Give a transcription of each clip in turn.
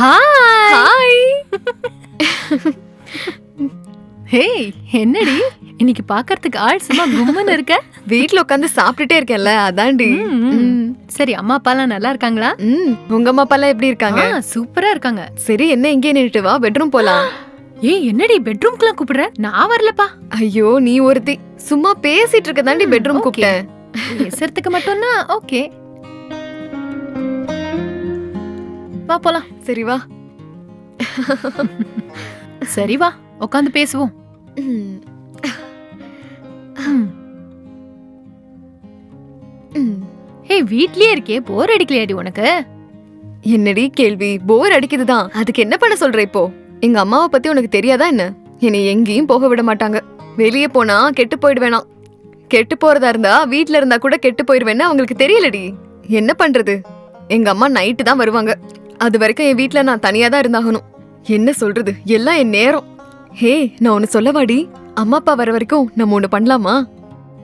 Hi hi hey என்னடி? இன்னைக்கு பார்க்கறதுக்கு ஆள் சும்மா கும்மன் இருக்க? வீட்ல உட்காந்து சாப்பிட்டுட்டே இருக்கேன்ல அதான்டி. சரி அம்மா அப்பாலாம் நல்லா இருக்காங்களா? ம் உங்க அம்மா அப்பாலாம் எப்படி இருக்காங்க? சூப்பரா இருக்காங்க. சரி என்ன இங்கே நின்னுட்டு வா பெட்ரூம் போலாம். ஏய் என்னடி பெட்ரூம்க்குலாம் கூப்பிடுற? நான் வரலப்பா. ஐயோ நீ ஒருத்தி. சும்மா பேசிட்டு இருக்க தாண்டி ம், பெட்ரூம். கூப்பிட்டேன். பேசுறதுக்கு மட்டும்னா ஓகே. வா போலாம். சரி வா. சரி வா. உட்காந்து பேசுவோம். ஏய் வீட்லயே இருக்கே. போர் அடிக்கலையாடி உனக்கு? என்னடி கேள்வி? போர் அடிக்குதுதான். அதுக்கு என்ன பண்ண சொல்ற இப்போ? எங்க அம்மாவை பத்தி உனக்கு தெரியாதா என்ன? என்னை எங்கேயும் போக விட மாட்டாங்க. வெளியே போனா கெட்டு போயிடுவேனா? கெட்டு போறதா இருந்தா வீட்ல இருந்தா கூட கெட்டு போயிடுவேன்னு அவங்களுக்கு தெரியலடி. என்ன பண்றது? எங்க அம்மா நைட்டு தான் வருவாங்க. அது வரைக்கும் என் வீட்ல நான் தனியா தான் இருந்தாகணும். என்ன சொல்றது? எல்லாம் என் நேரம். ஹே நான் ஒன்னு சொல்லவாடி? அம்மா அப்பா வர வரைக்கும் நம்ம ஒண்ணு பண்ணலாமா?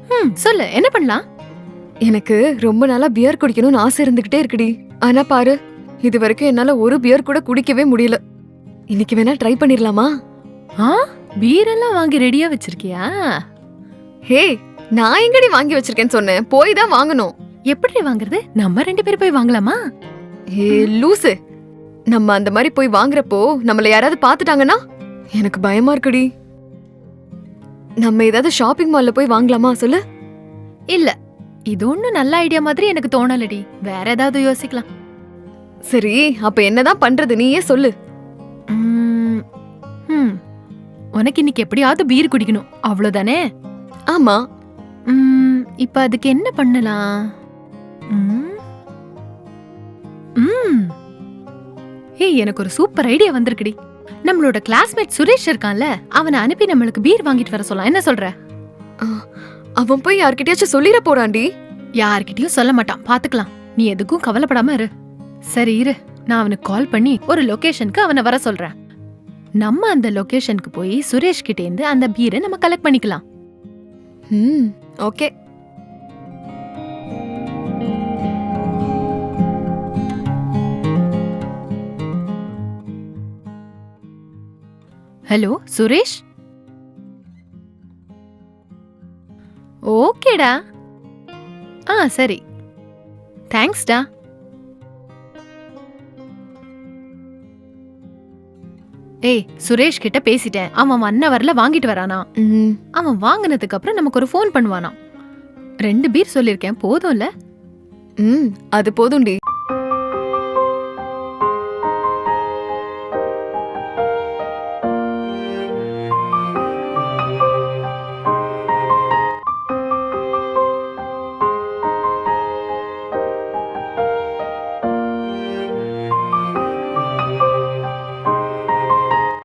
ம் சொல்லு. என்ன பண்ணலாம்? எனக்கு ரொம்ப நாளா பியர் குடிக்கணும்னு ஆசை இருந்துகிட்டே இருக்குடி. ஆனா பாரு இது வரைக்கும் என்னால ஒரு பியர் கூட குடிக்கவே முடியல. இன்னைக்கு வேணா ட்ரை பண்ணிரலாமா? ஆ? பீரெல்லாம் வாங்கி ரெடியா வச்சிருக்கியா? ஹே நான் எங்கடி வாங்கி வச்சிருக்கேன்னு சொன்னேன்? போய் தான் வாங்கணும். எப்படி வாங்குறது? நம்ம ரெண்டு பேரும் போய் வாங்கலாமா? ஏ லூசு. நம்ம அந்த மாதிரி போய் வாங்குறப்போ நம்மள யாராவது பாத்துட்டாங்கன்னா எனக்கு பயமா இருக்குடி. நம்ம ஏதாவது ஷாப்பிங் மால்ல போய் வாங்கலாமா சொல்லு? இல்ல. இது ஒண்ணும் நல்ல ஐடியா மாதிரி எனக்கு தோணலடி. வேற ஏதாவது யோசிக்கலாம். சரி அப்ப என்னதான் பண்றது நீயே சொல்லு. ம், ம். உனக்கு இன்னைக்கு எப்படியாவது பீர் குடிக்கணும். அவ்வளவுதானே? ஆமா. ம், இப்ப அதுக்கு என்ன பண்ணலாம்? ஏய் எனக்கு ஒரு சூப்பர் ஐடியா வந்திருக்குடி. நம்மளோட கிளாஸ்மேட் சுரேஷ் இருக்கான்ல அவனை அனுப்பி நம்மளுக்கு பீர் வாங்கிட்டு வர சொல்லலாம். என்ன சொல்ற? அவன் போய் யார்கிட்டயாச்சும் சொல்லிட போறான்டி. யார்கிட்டயும் சொல்ல மாட்டான். பாத்துக்கலாம். நீ எதுக்கும் கவலைப்படாம இரு. சரி இரு. நான் அவனுக்கு கால் பண்ணி ஒரு லொகேஷனுக்கு அவனை வர சொல்றேன். நம்ம அந்த லொகேஷனுக்கு போய் சுரேஷ் கிட்ட இருந்து அந்த பீரை நம்ம கலெக்ட் பண்ணிக்கலாம். ம் ஓகே. ஹலோ சுரேஷ் ஓகேடா ஆ சரி. தேங்க்ஸ்டா ஏய் சுரேஷ் கிட்ட பேசிட்டேன். அவன் ஒன் ஹவர்ல வாங்கிட்டு வரானா. அவன் வாங்கினதுக்கு அப்புறம் நமக்கு ஒரு ஃபோன் பண்ணுவானாம். ரெண்டு பீர் சொல்லிருக்கேன் போதும்ல? ம் அது போதும்டி.